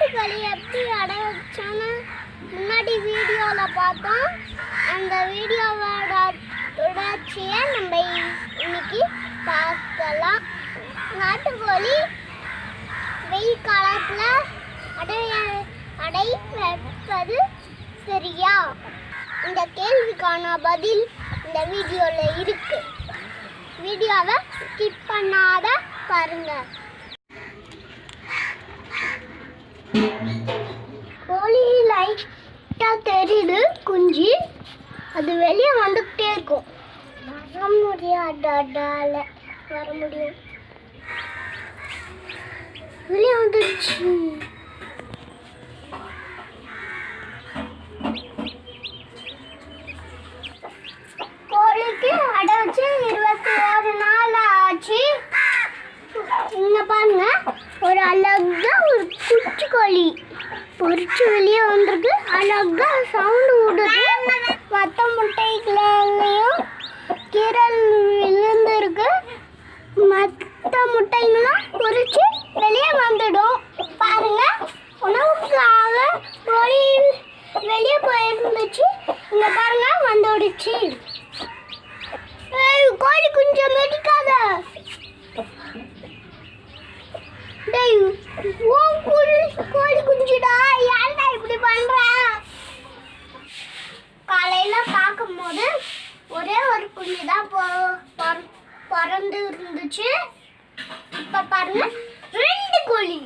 ஆட்டுக்கறி எப்படி அடை வச்சோன்னு முன்னாடி வீடியோவில் பார்த்தோம். அந்த வீடியோவோட தொடர்ச்சியை நம்ம இன்னைக்கு பார்க்கலாம். நாட்டுக்கோழி வெயில் காலத்தில் அடைய அடை வைப்பது சரியா? இந்த கேள்விக்கான பதில் இந்த வீடியோவில் இருக்கு. வீடியோவை ஸ்கிப் பண்ணாத பாருங்கள் லைட்டாக தெரியுது குஞ்சு. அது வெளியே வந்துக்கிட்டே இருக்கும். வர முடியாதால வர முடியும். வெளியே வந்துடுச்சு கோழிக்கு அடை வச்சு இருபத்தி ஒரு நாள் ஆச்சு. இங்க பாருங்க ஒரு அழகா ஒரு குச்சி கோழி. பொறிச்சு வெளியே வந்திருக்கு. அழகா சவுண்டு விடுது. மற்ற முட்டைகளையும் கீரல் விழுந்துருக்கு. மற்ற முட்டைங்களும் பொறிச்சு வெளியே வந்துடும். பாருங்க. உணவுக்காக கோழி வெளியே போயிருந்துச்சு. இங்க பாருங்க வந்துடுச்சு கோழி குஞ்சம் மெடிக்காத டேய் உன் கோழி கோழி குஞ்சுடா ஏன்டா இப்படி பண்ற? காலையில பார்க்கும்போது ஒரே ஒரு குஞ்சு தான் பொ- பிறந்து இருந்துச்சு. இப்ப பாருங்க ரெண்டு கோழி.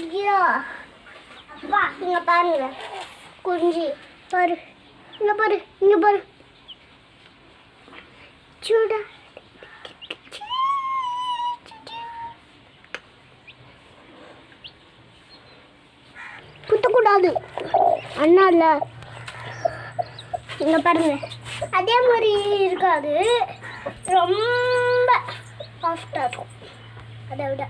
சரியா அப்பா இங்க பாருங்க குஞ்சு பாரு இங்க பாரு இங்க பாரு சூடா குத்தக்கூடாது அண்ணா இல்ல இங்க பாருங்க அதே மாதிரி இருக்காது ரொம்ப சாஃப்டாக இருக்கும் அதை விட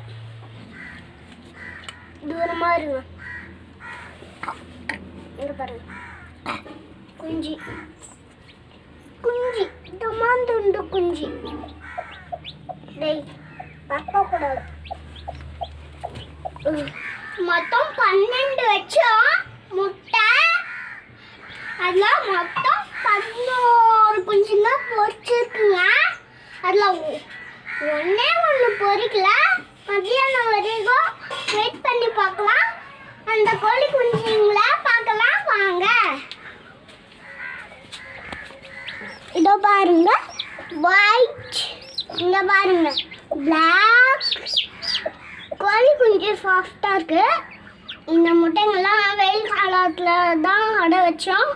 தூரமா இருங்க. இங்க பாருங்க. குஞ்சு. குஞ்சு. டமாந்துண்டு குஞ்சு. டேய் பத்தக்கூடாது மொத்தம் பன்னெண்டு வச்சோம் முட்டை. அதில் மொத்தம் பதினோரு குஞ்சுங்க பொறிச்சிருக்குங்க. அதில் ஒன்றே ஒன்று பொறிக்கல. மதியானம் வரைக்கும் வெயிட் பார்க்கலாம். அந்த கோழி குஞ்சுங்களை பார்க்கலாம். வாங்க. இதோ பாருங்க. ஒயிட் இங்க பாருங்க. பிளாக் கோழி குஞ்சு சாஃப்டாக இருக்கு. இந்த முட்டைங்கள்லாம் வெயில் காலத்தில் தான் அடை வச்சோம்.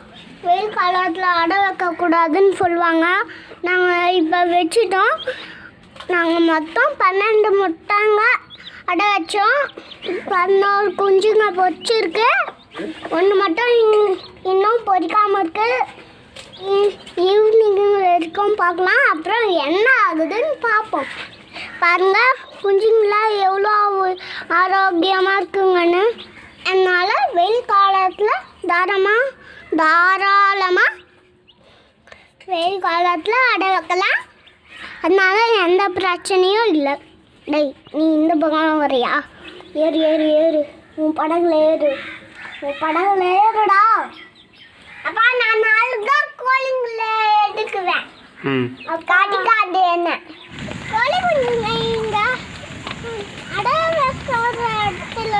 வெயில் காலத்தில் அடை வைக்கக்கூடாதுன்னு சொல்லுவாங்க. நாங்கள் இப்போ வச்சுட்டோம். நாங்கள் மொத்தம் பன்னெண்டு முட்டைங்க. அடை வச்சோம். பதினோரு குஞ்சுங்க பொரிச்சிருக்கு ஒன்று மட்டும் இன்னும் பொறிக்காமல் இருக்கு. ஈவினிங் வரைக்கும் பார்க்கலாம். அப்புறம் என்ன ஆகுதுன்னு பார்ப்போம். பாருங்க குஞ்சுங்களாம் எவ்வளோ ஆரோக்கியமாக இருக்குங்கன்னு. அதனால் வெயில் காலத்தில் தாராளமாக தாராளமாக வெயில் காலத்தில் அடை வைக்கலாம். அதனால எந்த பிரச்சனையும் இல்லை. டேய் நீ இந்த பக்கம் வரியா ஏறு ஏறு ஏறு. உன் படகுல ஏறு. உன் படகுல ஏறுடா. அப்பா நான் நாளுக்கா கோழிங்கள எடுக்குவேன். காட்டி காட்டு என்ன. கோழி குஞ்சுங்க இங்க. அடை வைக்கிற இடத்துல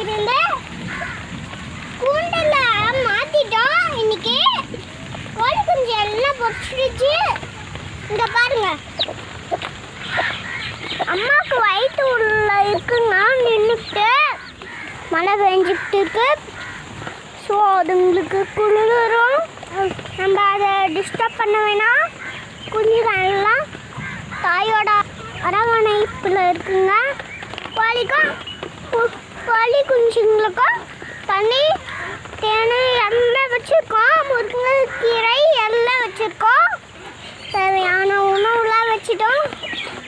இருந்து கூண்டில் மாத்திட்டோம் இன்னைக்கு. கோழி குஞ்சு எல்லாம் பொறிச்சிடுச்சு. இங்க பாருங்க. அம்மாவுக்கு வயிற்று உள்ள இருக்குங்க நின்றுட்டு மழை பெஞ்சிட்டு இருக்கு. ஸோ அதுங்களுக்கு குளிரும் நம்ம அதை டிஸ்டர்ப் பண்ண வேணாம். குஞ்சுகள்லாம் தாயோட அரவணைப்பில் இருக்குங்க. கோழிக்கும் கோழி குஞ்சுங்களுக்கும் தண்ணி தேனி எல்லாம் வச்சுருக்கோம். முருங்கைக்கீரை எல்லாம் வச்சுருக்கோம். தேவையான உணவுலாம் வச்சுட்டோம்.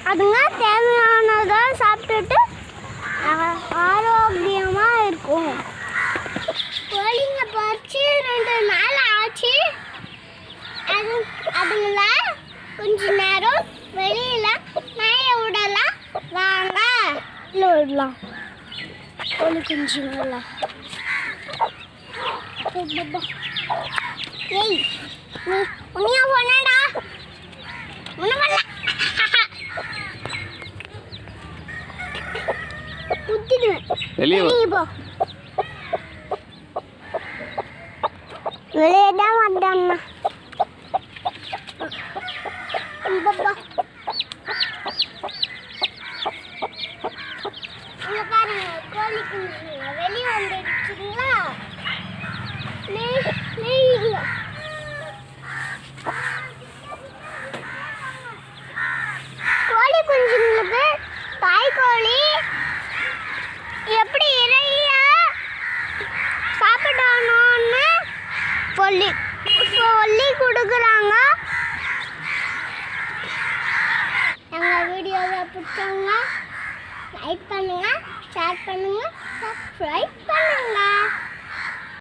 அதுங்க தேவையானதை சாப்பிட்டுட்டு ஆரோக்கியமாக இருக்கும். கோழிங்க பறிச்சு ரெண்டு நாள் ஆச்சு. அது அதுங்கள கொஞ்ச நேரம் வெளியில் நாயை விடலாம். வாங்க. விடலாம். கோழி குஞ்சுங்களா ஏய் நீ உனியா போனடா ஒன்றும் பண்ணல. வெளியே போ. வெளியே தான் குஞ்சுங்க வெளியே வந்துடுச்சுங்களா? கோழி குஞ்சுங்களுக்கு தாய் கோழி எப்படி இறைய? சாப்பிடணும்னு சொல்லி சொல்லி கொடுக்குறாங்க. எங்கள் வீடியோவை பிடிச்சவங்க லைக் பண்ணுங்கள் ஷேர் பண்ணுங்கள் சப்ஸ்கிரைப் பண்ணுங்கள்